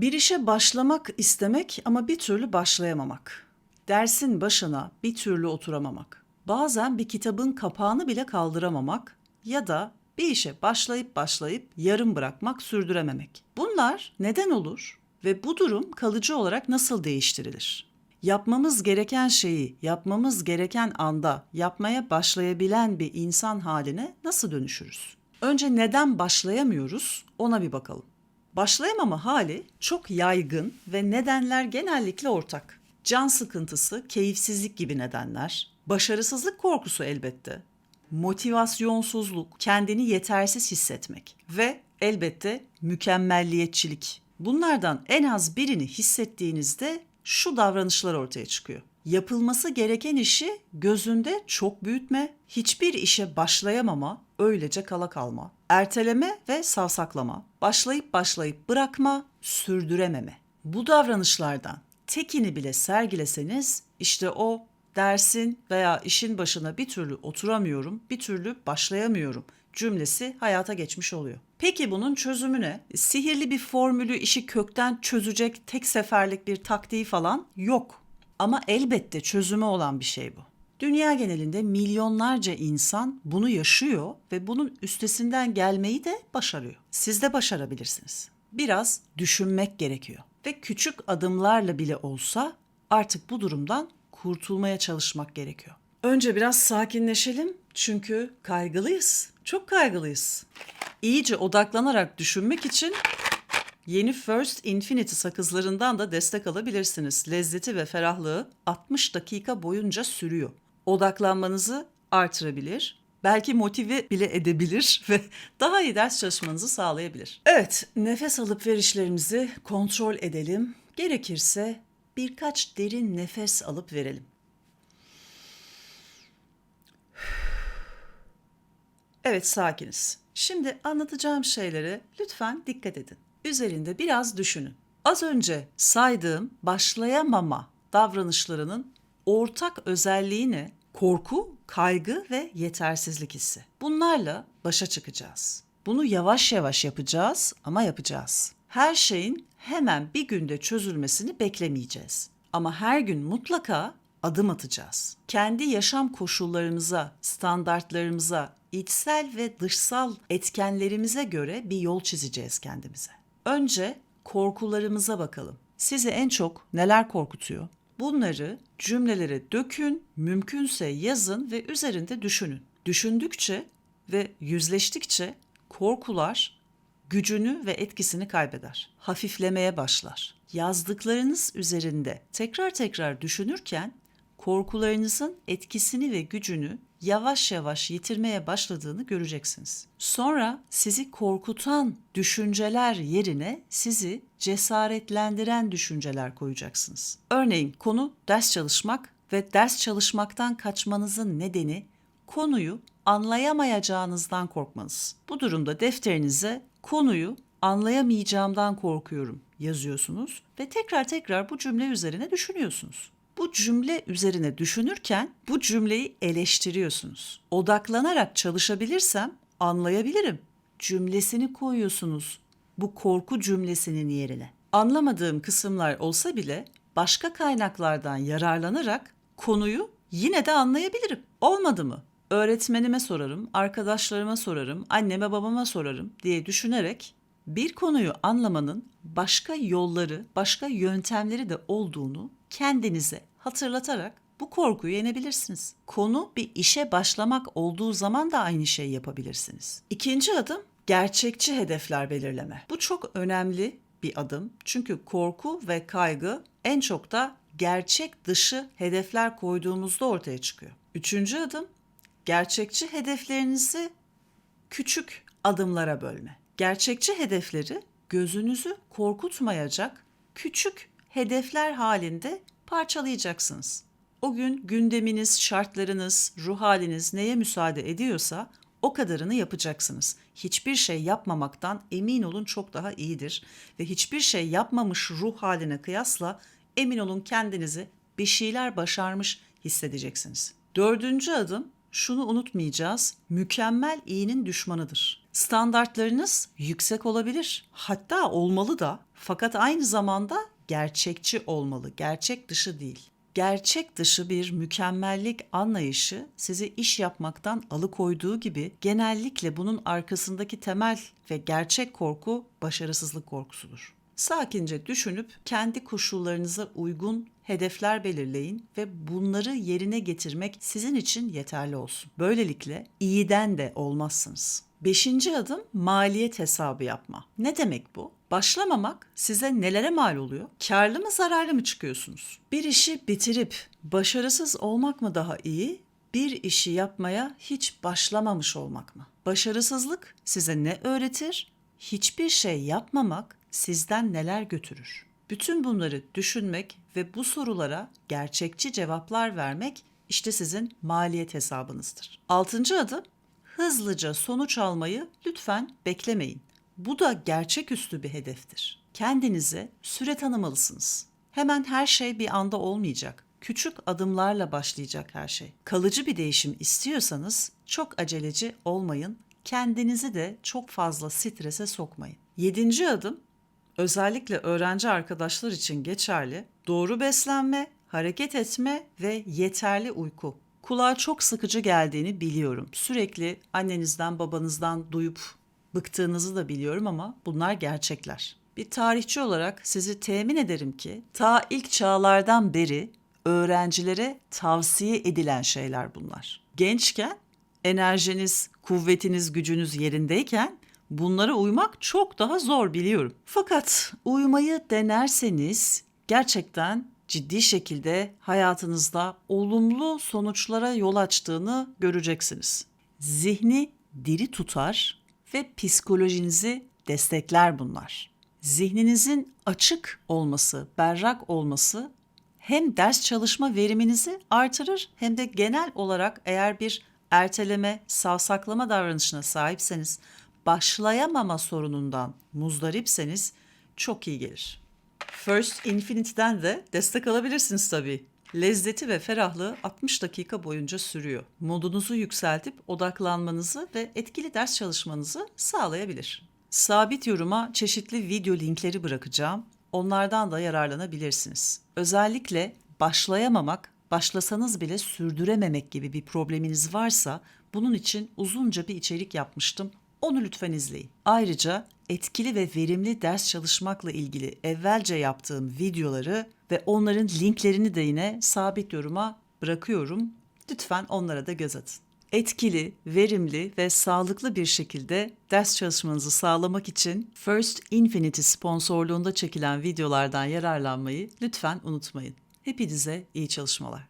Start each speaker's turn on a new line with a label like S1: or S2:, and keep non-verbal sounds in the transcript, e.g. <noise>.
S1: Bir işe başlamak istemek ama bir türlü başlayamamak. Dersin başına bir türlü oturamamak. Bazen bir kitabın kapağını bile kaldıramamak ya da bir işe başlayıp başlayıp yarım bırakmak, sürdürememek. Bunlar neden olur ve bu durum kalıcı olarak nasıl değiştirilir? Yapmamız gereken şeyi yapmamız gereken anda yapmaya başlayabilen bir insan haline nasıl dönüşürüz? Önce neden başlayamıyoruz ona bir bakalım. Başlayamama hali çok yaygın ve nedenler genellikle ortak. Can sıkıntısı, keyifsizlik gibi nedenler, başarısızlık korkusu elbette, motivasyonsuzluk, kendini yetersiz hissetmek ve elbette mükemmelliyetçilik. Bunlardan en az birini hissettiğinizde şu davranışlar ortaya çıkıyor. Yapılması gereken işi gözünde çok büyütme, hiçbir işe başlayamama, öylece kala kalma, erteleme ve savsaklama, başlayıp başlayıp bırakma, sürdürememe. Bu davranışlardan tekini bile sergileseniz işte o dersin veya işin başına bir türlü oturamıyorum, bir türlü başlayamıyorum cümlesi hayata geçmiş oluyor. Peki bunun çözümü ne? Sihirli bir formülü işi kökten çözecek tek seferlik bir taktiği falan yok. Ama elbette çözümü olan bir şey bu. Dünya genelinde milyonlarca insan bunu yaşıyor ve bunun üstesinden gelmeyi de başarıyor. Siz de başarabilirsiniz. Biraz düşünmek gerekiyor ve küçük adımlarla bile olsa artık bu durumdan kurtulmaya çalışmak gerekiyor. Önce biraz sakinleşelim çünkü kaygılıyız. Çok kaygılıyız. İyice odaklanarak düşünmek için Yeni First Infinity sakızlarından da destek alabilirsiniz. Lezzeti ve ferahlığı 60 dakika boyunca sürüyor. Odaklanmanızı artırabilir, belki motive bile edebilir <laughs> ve daha iyi ders çalışmanızı sağlayabilir. Evet, nefes alıp verişlerimizi kontrol edelim. Gerekirse birkaç derin nefes alıp verelim. <sighs> Evet sakiniz. Şimdi anlatacağım şeylere lütfen dikkat edin. Üzerinde biraz düşünün. Az önce saydığım başlayamama davranışlarının ortak özelliği ne? Korku, kaygı ve yetersizlik hissi. Bunlarla başa çıkacağız. Bunu yavaş yavaş yapacağız ama yapacağız. Her şeyin hemen bir günde çözülmesini beklemeyeceğiz. Ama her gün mutlaka adım atacağız. Kendi yaşam koşullarımıza, standartlarımıza, içsel ve dışsal etkenlerimize göre bir yol çizeceğiz kendimize. Önce korkularımıza bakalım. Sizi en çok neler korkutuyor? Bunları cümlelere dökün, mümkünse yazın ve üzerinde düşünün. Düşündükçe ve yüzleştikçe korkular gücünü ve etkisini kaybeder. Hafiflemeye başlar. Yazdıklarınız üzerinde tekrar tekrar düşünürken korkularınızın etkisini ve gücünü yavaş yavaş yitirmeye başladığını göreceksiniz. Sonra sizi korkutan düşünceler yerine sizi cesaretlendiren düşünceler koyacaksınız. Örneğin konu ders çalışmak ve ders çalışmaktan kaçmanızın nedeni konuyu anlayamayacağınızdan korkmanız. Bu durumda defterinize konuyu anlayamayacağımdan korkuyorum yazıyorsunuz ve tekrar tekrar bu cümle üzerine düşünüyorsunuz. Bu cümle üzerine düşünürken bu cümleyi eleştiriyorsunuz. Odaklanarak çalışabilirsem anlayabilirim. Cümlesini koyuyorsunuz bu korku cümlesinin yerine. Anlamadığım kısımlar olsa bile başka kaynaklardan yararlanarak konuyu yine de anlayabilirim. Olmadı mı? Öğretmenime sorarım, arkadaşlarıma sorarım, anneme babama sorarım diye düşünerek bir konuyu anlamanın başka yolları, başka yöntemleri de olduğunu kendinize hatırlatarak bu korkuyu yenebilirsiniz. Konu bir işe başlamak olduğu zaman da aynı şeyi yapabilirsiniz. İkinci adım gerçekçi hedefler belirleme. Bu çok önemli bir adım. Çünkü korku ve kaygı en çok da gerçek dışı hedefler koyduğumuzda ortaya çıkıyor. Üçüncü adım gerçekçi hedeflerinizi küçük adımlara bölme. Gerçekçi hedefleri gözünüzü korkutmayacak küçük hedefler halinde parçalayacaksınız. O gün gündeminiz, şartlarınız, ruh haliniz neye müsaade ediyorsa o kadarını yapacaksınız. Hiçbir şey yapmamaktan emin olun çok daha iyidir ve hiçbir şey yapmamış ruh haline kıyasla emin olun kendinizi bir şeyler başarmış hissedeceksiniz. Dördüncü adım şunu unutmayacağız. Mükemmel iyinin düşmanıdır. Standartlarınız yüksek olabilir. Hatta olmalı da. Fakat aynı zamanda gerçekçi olmalı. Gerçek dışı değil. Gerçek dışı bir mükemmellik anlayışı sizi iş yapmaktan alıkoyduğu gibi genellikle bunun arkasındaki temel ve gerçek korku başarısızlık korkusudur. Sakince düşünüp kendi koşullarınıza uygun hedefler belirleyin ve bunları yerine getirmek sizin için yeterli olsun. Böylelikle iyiden de olmazsınız. Beşinci adım maliyet hesabı yapma. Ne demek bu? Başlamamak size nelere mal oluyor? Karlı mı zararlı mı çıkıyorsunuz? Bir işi bitirip başarısız olmak mı daha iyi? Bir işi yapmaya hiç başlamamış olmak mı? Başarısızlık size ne öğretir? Hiçbir şey yapmamak sizden neler götürür? Bütün bunları düşünmek ve bu sorulara gerçekçi cevaplar vermek işte sizin maliyet hesabınızdır. Altıncı adım hızlıca sonuç almayı lütfen beklemeyin. Bu da gerçeküstü bir hedeftir. Kendinize süre tanımalısınız. Hemen her şey bir anda olmayacak. Küçük adımlarla başlayacak her şey. Kalıcı bir değişim istiyorsanız çok aceleci olmayın. Kendinizi de çok fazla strese sokmayın. Yedinci adım özellikle öğrenci arkadaşlar için geçerli. Doğru beslenme, hareket etme ve yeterli uyku. Kulağa çok sıkıcı geldiğini biliyorum. Sürekli annenizden, babanızdan duyup bıktığınızı da biliyorum ama bunlar gerçekler. Bir tarihçi olarak sizi temin ederim ki ta ilk çağlardan beri öğrencilere tavsiye edilen şeyler bunlar. Gençken enerjiniz, kuvvetiniz, gücünüz yerindeyken bunlara uymak çok daha zor biliyorum. Fakat uymayı denerseniz gerçekten ciddi şekilde hayatınızda olumlu sonuçlara yol açtığını göreceksiniz. Zihni diri tutar ve psikolojinizi destekler bunlar. Zihninizin açık olması, berrak olması hem ders çalışma veriminizi artırır hem de genel olarak eğer bir erteleme, savsaklama davranışına sahipseniz, başlayamama sorunundan muzdaripseniz çok iyi gelir. First Infinity'den de destek alabilirsiniz tabii. Lezzeti ve ferahlığı 60 dakika boyunca sürüyor. Modunuzu yükseltip odaklanmanızı ve etkili ders çalışmanızı sağlayabilir. Sabit yoruma çeşitli video linkleri bırakacağım. Onlardan da yararlanabilirsiniz. Özellikle başlayamamak, başlasanız bile sürdürememek gibi bir probleminiz varsa bunun için uzunca bir içerik yapmıştım. Onu lütfen izleyin. Ayrıca etkili ve verimli ders çalışmakla ilgili evvelce yaptığım videoları ve onların linklerini de yine sabit yoruma bırakıyorum. Lütfen onlara da göz atın. Etkili, verimli ve sağlıklı bir şekilde ders çalışmanızı sağlamak için First Infinity sponsorluğunda çekilen videolardan yararlanmayı lütfen unutmayın. Hepinize iyi çalışmalar.